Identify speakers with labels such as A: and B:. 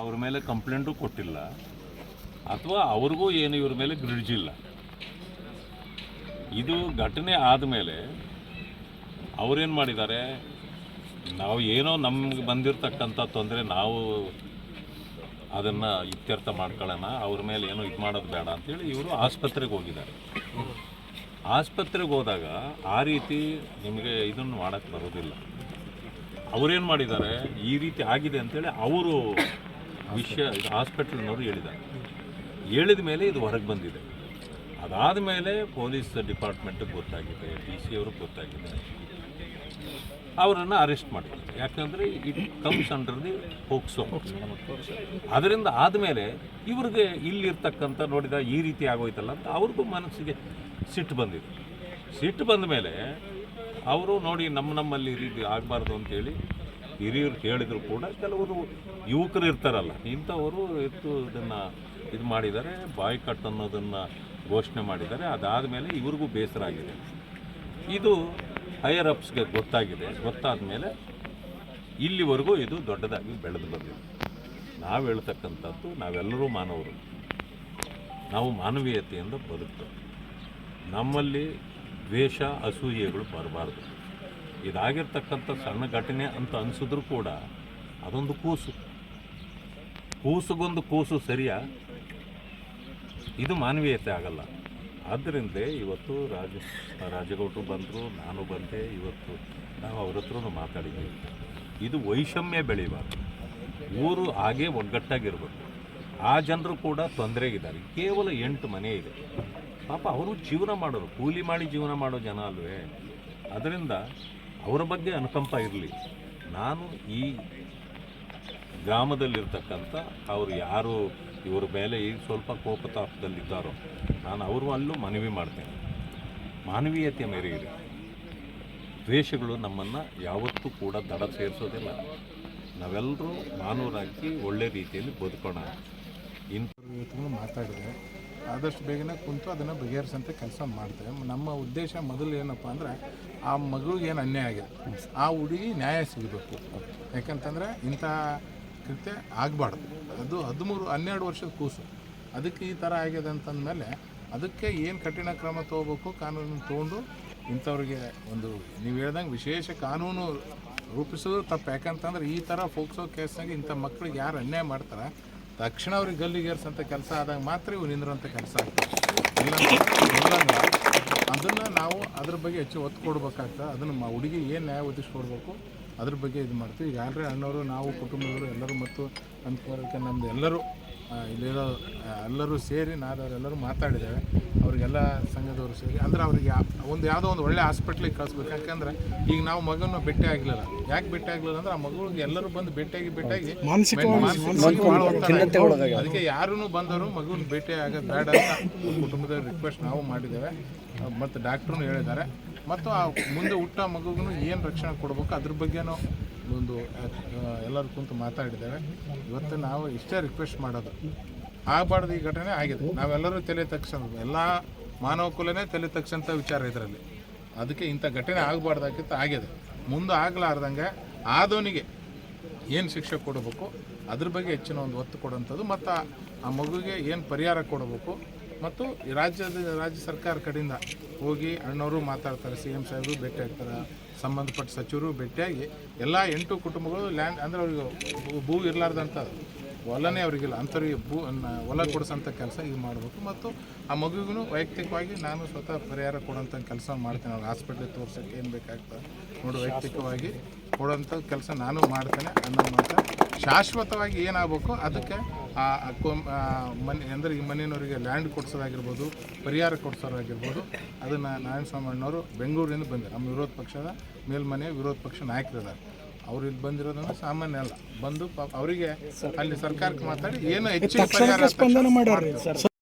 A: ಅವ್ರ ಮೇಲೆ ಕಂಪ್ಲೇಂಟು ಕೊಟ್ಟಿಲ್ಲ. ಅಥವಾ ಅವ್ರಿಗೂ ಏನು ಇವ್ರ ಮೇಲೆ ಗ್ರಿಡ್ಜ್ ಇಲ್ಲ. ಇದು ಘಟನೆ ಆದಮೇಲೆ ಅವ್ರೇನು ಮಾಡಿದ್ದಾರೆ? ನಾವು ಏನೋ ನಮ್ಗೆ ಬಂದಿರತಕ್ಕಂಥ ತೊಂದರೆ, ನಾವು ಅದನ್ನು ಇತ್ಯರ್ಥ ಮಾಡ್ಕೊಳ್ಳೋಣ, ಅವ್ರ ಮೇಲೆ ಏನೋ ಇದು ಮಾಡೋದು ಬೇಡ ಅಂತೇಳಿ ಇವರು ಆಸ್ಪತ್ರೆಗೆ ಹೋಗಿದ್ದಾರೆ. ಆಸ್ಪತ್ರೆಗೆ ಹೋದಾಗ ಆ ರೀತಿ ನಿಮಗೆ ಇದನ್ನು ಮಾಡೋಕ್ಕೆ ಬರೋದಿಲ್ಲ. ಅವ್ರೇನು ಮಾಡಿದ್ದಾರೆ? ಈ ರೀತಿ ಆಗಿದೆ ಅಂತೇಳಿ ಅವರು ವಿಷಯ ಹಾಸ್ಪಿಟಲ್ನವರು ಹೇಳಿದ್ದಾರೆ. ಹೇಳಿದ ಮೇಲೆ ಇದು ಹೊರಗೆ ಬಂದಿದೆ. ಅದಾದ ಮೇಲೆ ಪೊಲೀಸ್ ಡಿಪಾರ್ಟ್ಮೆಂಟಿಗೆ ಗೊತ್ತಾಗಿದೆ, ಡಿ ಸಿ ಅವ್ರಿಗೆ ಗೊತ್ತಾಗಿದೆ. ಅವರನ್ನು ಅರೆಸ್ಟ್ ಮಾಡಿದ್ದಾರೆ. ಯಾಕಂದರೆ ಇಟ್ ಕಮ್ಸ್ ಅಂಡರ್ ದಿ ಹೋಗ್ಸೋ ಅದರಿಂದ ಆದಮೇಲೆ ಇವ್ರಿಗೆ ಇಲ್ಲಿರ್ತಕ್ಕಂಥ ನೋಡಿದ ಈ ರೀತಿ ಆಗೋಯ್ತಲ್ಲ ಅಂತ ಅವ್ರಿಗೂ ಮನಸ್ಸಿಗೆ ಸಿಟ್ಟು ಬಂದಿದೆ. ಸಿಟ್ಟು ಬಂದ ಮೇಲೆ ಅವರು ನೋಡಿ ನಮ್ಮ ನಮ್ಮಲ್ಲಿ ರೀತಿ ಆಗಬಾರ್ದು ಅಂತೇಳಿ ಹಿರಿಯರು ಹೇಳಿದ್ರು ಕೂಡ ಕೆಲವರು ಯುವಕರು ಇರ್ತಾರಲ್ಲ, ಇಂಥವರು ಎತ್ತು ಇದನ್ನು ಇದು ಮಾಡಿದ್ದಾರೆ ಬಾಯ್ಕಟ್ ಅನ್ನೋದನ್ನು ಘೋಷಣೆ ಮಾಡಿದ್ದಾರೆ ಅದಾದ ಮೇಲೆ ಇವ್ರಿಗೂ ಬೇಸರ ಆಗಿದೆ. ಇದು ಹೈಯರ್ ಅಪ್ಸ್ಗೆ ಗೊತ್ತಾಗಿದೆ ಗೊತ್ತಾದ ಮೇಲೆ ಇಲ್ಲಿವರೆಗೂ ಇದು ದೊಡ್ಡದಾಗಿ ಬೆಳೆದು ಬಂದಿದೆ. ನಾವು ಹೇಳ್ತಕ್ಕಂಥದ್ದು ನಾವೆಲ್ಲರೂ ಮಾನವರು. ನಾವು ಮಾನವೀಯತೆಯಿಂದ ಬದುಕ್ತೇವೆ. ನಮ್ಮಲ್ಲಿ ದ್ವೇಷ, ಅಸೂಯೆಗಳು ಬರಬಾರ್ದು. ಇದಾಗಿರ್ತಕ್ಕಂಥ ಸಣ್ಣ ಘಟನೆ ಅಂತ ಅನಿಸಿದ್ರು ಕೂಡ ಅದೊಂದು ಕೂಸು. ಕೂಸುಗೊಂದು ಕೂಸು ಸರಿಯಾ? ಇದು ಮಾನವೀಯತೆ ಆಗಲ್ಲ. ಆದ್ದರಿಂದ ಇವತ್ತು ರಾಜ, ರಾಜಗೌಡರು ಬಂದರು, ನಾನು ಬಂದೆ, ಇವತ್ತು ನಾವು ಅವ್ರ ಹತ್ರನೂ ಮಾತಾಡಿದ್ದೀವಿ. ಇದು ವೈಷಮ್ಯ ಬೆಳೀಬಾರ್ದು ಊರು ಹಾಗೇ ಒಗ್ಗಟ್ಟಾಗಿರ್ಬೇಕು. ಆ ಜನರು ಕೂಡ ತೊಂದರೆಗಿದ್ದಾರೆ. ಕೇವಲ ಎಂಟು ಮನೆ ಇದೆ. ಪಾಪ ಅವರು ಜೀವನ ಮಾಡೋರು, ಕೂಲಿ ಮಾಡಿ ಜೀವನ ಮಾಡೋ ಜನ ಅಲ್ವೇ? ಅದರಿಂದ ಅವರ ಬಗ್ಗೆ ಅನುಕಂಪ ಇರಲಿ. ನಾನು ಈ ಗ್ರಾಮದಲ್ಲಿರ್ತಕ್ಕಂಥ ಅವರು ಯಾರು ಇವರ ಮೇಲೆ ಈಗ ಸ್ವಲ್ಪ ಕೋಪತಾಪದಲ್ಲಿದ್ದಾರೋ, ನಾನು ಅವರು ಅಲ್ಲೂ ಮನವಿ ಮಾಡ್ತೇನೆ. ಮಾನವೀಯತೆ ಮೇರೆಗೆ ದ್ವೇಷಗಳು ನಮ್ಮನ್ನು ಯಾವತ್ತೂ ಕೂಡ ದಡ ಸೇರಿಸೋದಿಲ್ಲ. ನಾವೆಲ್ಲರೂ ಮಾನವರಾಗಿ ಒಳ್ಳೆ ರೀತಿಯಲ್ಲಿ ಬದುಕೋಣ. ಇಂಥ
B: ಮಾತಾಡಿದ್ರೆ ಮಾತಾಡಿದೆ ಆದಷ್ಟು ಬೇಗನೆ ಕುಂತು ಅದನ್ನು ಬಗೆಹರಿಸಂತೆ ಕೆಲಸ ಮಾಡ್ತೇವೆ. ನಮ್ಮ ಉದ್ದೇಶ ಮೊದಲು ಏನಪ್ಪ ಅಂದರೆ ಆ ಮಗುವಿಗೆ ಏನು ಅನ್ಯಾಯ ಆಗಿದೆ? ಆ ಹುಡುಗಿ ನ್ಯಾಯ ಸಿಗಬೇಕು. ಯಾಕಂತಂದರೆ ಇಂಥ ಕೃತ್ಯ ಆಗಬಾರ್ದು. ಅದು ಹದಿಮೂರು, ಹನ್ನೆರಡು ವರ್ಷದ ಕೂಸು. ಅದಕ್ಕೆ ಈ ಥರ ಆಗಿದೆ ಅಂತಂದಮೇಲೆ ಅದಕ್ಕೆ ಏನು ಕಠಿಣ ಕ್ರಮ ತೊಗೋಬೇಕು ಕಾನೂನು ತೊಗೊಂಡು ಇಂಥವ್ರಿಗೆ ಒಂದು ನೀವು ಹೇಳ್ದಂಗೆ ವಿಶೇಷ ಕಾನೂನು ರೂಪಿಸೋದು ತಪ್ಪು. ಯಾಕಂತಂದ್ರೆ ಈ ಥರ ಫೋಕ್ಸೋ ಕೇಸ್ನಾಗ ಇಂಥ ಮಕ್ಳಿಗೆ ಯಾರು ಅನ್ಯಾಯ ಮಾಡ್ತಾರೆ? ತಕ್ಷಣ ಅವ್ರಿಗೆ ಗಲ್ಲಿಗೇರ್ಸಂಥ ಕೆಲಸ ಆದಾಗ ಮಾತ್ರ ಇವು ನಿಂದ್ರಂಥ ಕೆಲಸ ಆಗ್ತದೆ. ಅದನ್ನು ನಾವು ಅದ್ರ ಬಗ್ಗೆ ಹೆಚ್ಚು ಒತ್ತು ಕೊಡ್ಬೇಕಾಗ್ತದೆ. ಅದನ್ನು ಹುಡುಗಿ ಏನು ನ್ಯಾಯ ಒದಗಿಸ್ಕೊಡ್ಬೇಕು ಅದ್ರ ಬಗ್ಗೆ ಇದು ಮಾಡ್ತೀವಿ. ಈಗ ಆಲ್ರೆಡಿ ಅಣ್ಣವರು, ನಾವು ಕುಟುಂಬದವರು ಎಲ್ಲರೂ ಮತ್ತು ನಮ್ಮದು ಎಲ್ಲರೂ ಇಲ್ಲಿರೋ ಎಲ್ಲರೂ ಸೇರಿ ನಾವೆಲ್ಲರೂ ಮಾತಾಡಿದ್ದೇವೆ. ಅವರಿಗೆಲ್ಲ ಸಂಘದವರು ಸೇರಿ. ಅಂದ್ರೆ ಅವ್ರಿಗೆ ಒಂದು ಯಾವುದೋ ಒಂದು ಒಳ್ಳೆ ಹಾಸ್ಪಿಟ್ಲಿಗೆ ಕಳಿಸ್ಬೇಕು. ಯಾಕಂದ್ರೆ ಈಗ ನಾವು ಮಗನ ಭೇಟಿ ಆಗಲಿಲ್ಲ. ಯಾಕೆ ಭೇಟಿ ಆಗಲಿಲ್ಲ ಅಂದ್ರೆ ಆ ಮಗುಗೆ ಎಲ್ಲರೂ ಬಂದು ಭೇಟಿಯಾಗಿ ಭೇಟಿಯಾಗಿ. ಅದಕ್ಕೆ ಯಾರೂ ಬಂದವರು ಮಗುನ ಭೇಟಿ ಆಗೋದು ಬೇಡ ಅಂತ ಕುಟುಂಬದ ರಿಕ್ವೆಸ್ಟ್ ನಾವು ಮಾಡಿದ್ದೇವೆ. ಮತ್ತು ಡಾಕ್ಟ್ರೂ ಹೇಳಿದ್ದಾರೆ. ಮತ್ತು ಆ ಮುಂದೆ ಹುಟ್ಟ ಮಗುಗೂ ಏನು ರಕ್ಷಣೆ ಕೊಡಬೇಕು? ಅದ್ರ ಬಗ್ಗೆನೂ ಒಂದು ಎಲ್ಲರೂ ಕುಂತು ಮಾತಾಡಿದ್ದೇವೆ. ಇವತ್ತು ನಾವು ಇಷ್ಟೇ ರಿಕ್ವೆಸ್ಟ್ ಮಾಡೋದು. ಆಗಬಾರ್ದು ಈ ಘಟನೆ ಆಗಿದೆ. ನಾವೆಲ್ಲರೂ ತಲೆ ತಕ್ಷಣ ಎಲ್ಲ ಮಾನವ ಕುಲನೇ ತಲೆ ತಗ್ಸಂಥ ವಿಚಾರ ಇದರಲ್ಲಿ. ಅದಕ್ಕೆ ಇಂಥ ಘಟನೆ ಆಗಬಾರ್ದಾಗಿತ್ತು, ಆಗಿದೆ. ಮುಂದೆ ಆಗಲಾರ್ದಂಗೆ ಆದವನಿಗೆ ಏನು ಶಿಕ್ಷೆ ಕೊಡಬೇಕು, ಅದ್ರ ಬಗ್ಗೆ ಹೆಚ್ಚಿನ ಒಂದು ಒತ್ತು ಕೊಡುವಂಥದ್ದು ಮತ್ತು ಆ- ಆ ಮಗುಗೆ ಏನು ಪರಿಹಾರ ಕೊಡಬೇಕು, ಮತ್ತು ರಾಜ್ಯದ ರಾಜ್ಯ ಸರ್ಕಾರ ಕಡೆಯಿಂದ ಹೋಗಿ ಅಣ್ಣವರು ಮಾತಾಡ್ತಾರೆ, ಸಿ ಎಂ ಸಾಹೇಬರು ಭೇಟಿ ಆಗ್ತಾರೆ ಸಂಬಂಧಪಟ್ಟ ಸಚಿವರು ಭೇಟಿಯಾಗಿ ಎಲ್ಲ ಎಂಟು ಕುಟುಂಬಗಳು ಲ್ಯಾಂಡ್ ಅಂದರೆ ಅವ್ರಿಗೆ ಭೂ- ಇರಲಾರ್ದಂಥ ಹೊಲನೇ ಅವರಿಗಿಲ್ಲ. ಅಂಥವ್ರಿಗೆ ಭೂ ಹೊಲ ಕೊಡಿಸೋಂಥ ಕೆಲಸ ಇದು ಮಾಡಬೇಕು. ಮತ್ತು ಆ ಮಗುವಿಗೂ ವೈಯಕ್ತಿಕವಾಗಿ ನಾನು ಸ್ವತಃ ಪರಿಹಾರ ಕೊಡೋಂಥ ಕೆಲಸ ಮಾಡ್ತೇನೆ. ಅವ್ರು ಹಾಸ್ಪಿಟ್ಲಿಗೆ ತೋರ್ಸೋಕ್ಕೆ ಏನು ಬೇಕಾಗ್ತದೆ. ನೋಡಿ, ವೈಯಕ್ತಿಕವಾಗಿ ಕೊಡೋಂಥ ಕೆಲಸ ನಾನು ಮಾಡ್ತೇನೆ ಅನ್ನೋ ಮಾತು ಶಾಶ್ವತವಾಗಿ ಏನಾಗಬೇಕು ಅದಕ್ಕೆ ಆ ಮನೆ ಅಂದರೆ ಈ ಮನೆಯವರಿಗೆ ಲ್ಯಾಂಡ್ ಕೊಡ್ಸೋದಾಗಿರ್ಬೋದು ಪರಿಹಾರ ಕೊಡ್ಸೋದಾಗಿರ್ಬೋದು ಅದನ್ನು ನಾರಾಯಣ ಸ್ವಾಮಿ ಅಣ್ಣವರು ಬೆಂಗಳೂರಿಂದ ಬಂದಿದ್ದಾರೆ. ನಮ್ಮ ವಿರೋಧ ಪಕ್ಷದ ಮೇಲ್ಮನೆ ವಿರೋಧ ಪಕ್ಷ ನಾಯಕರಿದ್ದಾರೆ. ಅವ್ರು ಇಲ್ಲಿ ಬಂದಿರೋದನ್ನು ಸಾಮಾನ್ಯ ಅಲ್ಲ. ಬಂದು ಅವರಿಗೆ ಅಲ್ಲಿ ಸರ್ಕಾರಕ್ಕೆ ಮಾತಾಡಿ ಏನು ಮಾಡ್ತಾರೆ.